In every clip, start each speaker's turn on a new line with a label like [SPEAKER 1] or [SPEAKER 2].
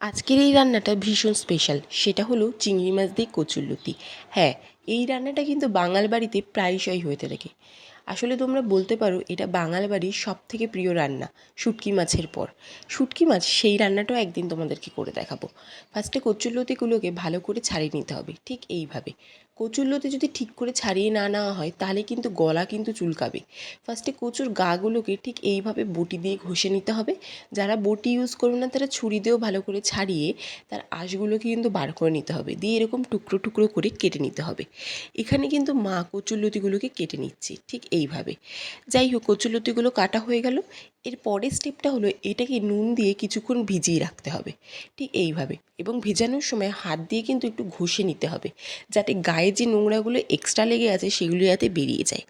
[SPEAKER 1] আজকের এই রান্নাটা ভীষণ স্পেশাল সেটা হলো চিংড়ি মাছ দিয়ে কচুরলতি হ্যাঁ এই রান্নাটা কিন্তু বাঙাল বাড়িতে প্রায়শই হয়ে থাকে। আসলে তোমরা বলতে পারো, এটা বাঙাল বাড়ির সব থেকে প্রিয় রান্না, শুটকি মাছের পর। শুটকি মাছ, সেই রান্নাটাও একদিন তোমাদেরকে করে দেখাবো। ফার্স্টে কচুরলতিগুলোকে ভালো করে ছাড়িয়ে নিতে হবে, ঠিক এইভাবে। কচুরলতি যদি ঠিক করে ছাড়িয়ে না নেওয়া হয়, তাহলে কিন্তু গলা কিন্তু চুলকাবে। ফার্স্টে কচুর গাগুলোকে ঠিক এইভাবে বটি দিয়ে ঘষে নিতে হবে। যারা বটি ইউজ করবে না, তারা ছুরি দিয়েও ভালো করে ছাড়িয়ে তার আঁশগুলোকে কিন্তু বার করে নিতে হবে। দিয়ে এরকম টুকরো টুকরো করে কেটে নিতে হবে। এখানে কিন্তু মা কচুরলতিগুলোকে কেটে নিচ্ছে ঠিক এইভাবে। যাই হোক, কচুরলতিগুলো কাটা হয়ে গেল। এর পরের স্টেপটা হলো এটাকে নুন দিয়ে কিছুক্ষণ ভিজিয়ে রাখতে হবে। ঠিক এইভাবে। এবং ভেজানোর সময় হাত দিয়ে কিন্তু একটু ঘষে নিতে হবে। যাতে গায়ে যে নোংরাগুলো এক্সট্রা লেগে আছে সেগুলো যাতে বেরিয়ে যায়।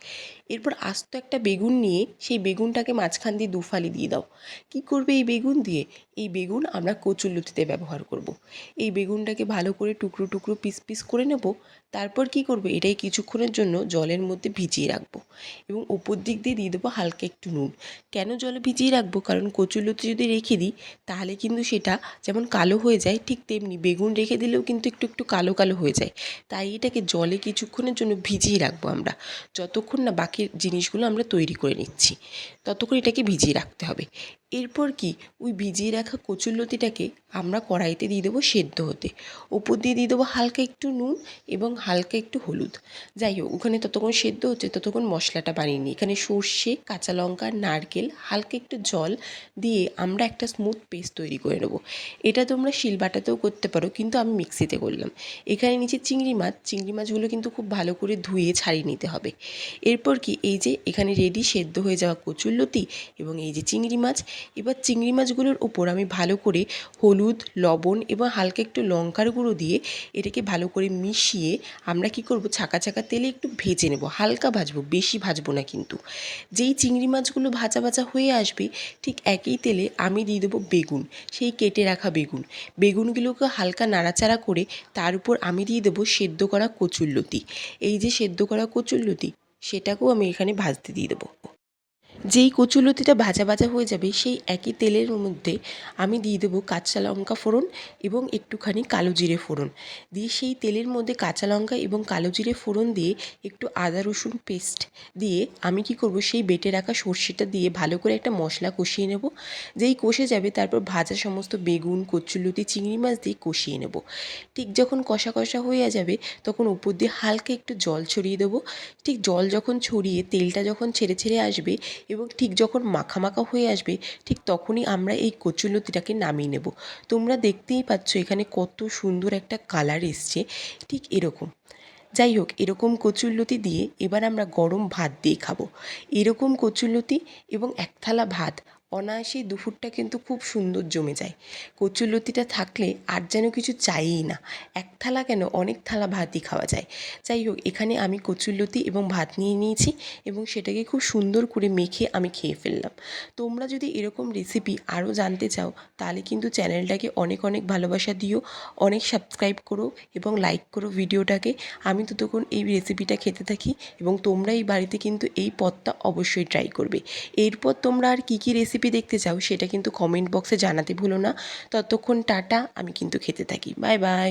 [SPEAKER 1] এরপর আস্ত একটা বেগুন নিয়ে সেই বেগুনটাকে মাঝখান দিয়ে দুফালি দিয়ে দাও। কী করবে এই বেগুন দিয়ে? এই বেগুন আমরা কচুরলতিতে ব্যবহার করব। এই বেগুনটাকে ভালো করে টুকরো টুকরো পিস পিস করে নেব। তারপর কি করবে? এটাই কিছুক্ষণের জন্য জলের মধ্যে ভিজিয়ে রাখব এবং ওপর দিক দিয়ে দিয়ে দেবো হালকা একটু নুন। কেন জলে ভিজিয়ে রাখব? কারণ কচুরলতি যদি রেখে দিই, তাহলে কিন্তু সেটা যেমন কালো হয়ে যায়, ঠিক তেমনি বেগুন রেখে দিলেও কিন্তু একটু একটু কালো কালো হয়ে যায়। তাই এটাকে জলে কিছুক্ষণের জন্য ভিজিয়ে রাখব আমরা। যতক্ষণ না বাকি জিনিসগুলো আমরা তৈরি করে নিচ্ছি। ততক্ষণ এটাকে ভিজিয়ে রাখতে হবে। এরপর কি? ওই ভিজিয়ে রাখা কচুরলতিটাকে আমরা কড়াইতে দিয়ে দেবো সেদ্ধ হতে। ওপর দিয়ে দিয়ে দেবো হালকা একটু নুন এবং হালকা একটু হলুদ। যাই হোক, ওখানে ততক্ষণ সেদ্ধ হচ্ছে, ততক্ষণ মশলাটা বানিয়ে নিই। এখানে সর্ষে, কাঁচা লঙ্কা, নারকেল, হালকা একটু জল দিয়ে আমরা একটা স্মুথ পেস্ট তৈরি করে নেব। এটা তোমরা শিলবাটাতেও করতে পারো, কিন্তু আমি মিক্সিতে করলাম। এখানে নিচে চিংড়ি মাছ, চিংড়ি মাছগুলো কিন্তু খুব ভালো করে ধুয়ে ছাড়িয়ে নিতে হবে। এরপর কি? এই যে এখানে রেডি সেদ্ধ হয়ে যাওয়া কচুরলতি এবং এই যে চিংড়ি মাছ এবার চিংড়ি মাছগুলোর ওপর আমি ভালো করে হলুদ, লবণ এবং হালকা একটু লঙ্কার গুঁড়ো দিয়ে এটাকে ভালো করে মিশিয়ে আমরা কি করব, ছাকা ছাকা তেলে একটু ভেজে নেব। হালকা ভাজবো, বেশি ভাজবো না কিন্তু। যেই চিংড়ি মাছগুলো ভাজা ভাজা হয়ে আসবে, ঠিক একই তেলে আমি দিয়ে দেবো বেগুন, সেই কেটে রাখা বেগুন। বেগুনগুলোকে হালকা নাড়াচাড়া করে তার উপর আমি দিয়ে দেবো সেদ্ধ করা কচুরলতি এই যে সেদ্ধ করা কচুরলতি সেটাকেও আমি এখানে ভাজতে দিয়ে দেবো। যেই কচুলতিটা ভাজা ভাজা হয়ে যাবে, সেই একই তেলের মধ্যে আমি দিয়ে দেবো কাঁচা লঙ্কা ফোড়ন এবং একটুখানি কালো জিরে ফোড়ন। দিয়ে সেই তেলের মধ্যে কাঁচা লঙ্কা এবং কালো জিরে ফোড়ন দিয়ে একটু আদা রসুন পেস্ট দিয়ে আমি কি করব, সেই বেটে রাখা সর্ষেটা দিয়ে ভালো করে একটা মশলা কষিয়ে নেব। যেই কষে যাবে, তারপর ভাজা সমস্ত বেগুন, কচুলতি, চিংড়ি মাছ দিয়ে কষিয়ে নেব। ঠিক যখন কষা কষা হয়ে যাবে, তখন উপর দিয়ে হালকা একটু জল ছড়িয়ে দেবো। ঠিক জল যখন ছড়িয়ে তেলটা যখন ছেড়ে ছেড়ে আসবে এবং ঠিক যখন মাখামাখা মাখা হয়ে আসবে, ঠিক তখনই আমরা এই কচুলতিটাকে নামিয়ে নেব। তোমরা দেখতেই পাচ্ছ এখানে কত সুন্দর একটা কালার এসছে, ঠিক এরকম। যাই হোক, এরকম কচুরলতি দিয়ে এবার আমরা গরম ভাত দিয়ে খাব। এরকম কচুরলতি এবং এক থালা ভাত অনায়াসেই দুপুরটা কিন্তু খুব সুন্দর জমে যায়। কচুরলতিটা থাকলে আর যেন কিছু চাইই না। এক থালা কেন? অনেক থালা ভাতই খাওয়া যায়। যাই হোক, এখানে আমি কচুরলতি এবং ভাত নিয়ে নিয়েছি এবং সেটাকে খুব সুন্দর করে মেখে আমি খেয়ে ফেললাম। তোমরা যদি এরকম রেসিপি আরও জানতে চাও, তাহলে কিন্তু চ্যানেলটাকে অনেক অনেক ভালোবাসা দিও, অনেক সাবস্ক্রাইব করো এবং লাইক করো ভিডিওটাকে। আমি ততক্ষণ এই রেসিপিটা খেতে থাকি এবং তোমরা এই বাড়িতে কিন্তু এই পদটা অবশ্যই ট্রাই করবে। এরপর তোমরা আর কী কী রেসিপি দেখতে চাও সেটা কিন্তু কমেন্ট বক্সে জানাতে ভুলো না। ততক্ষণ টাটা, আমি কিন্তু খেতে থাকি। Bye bye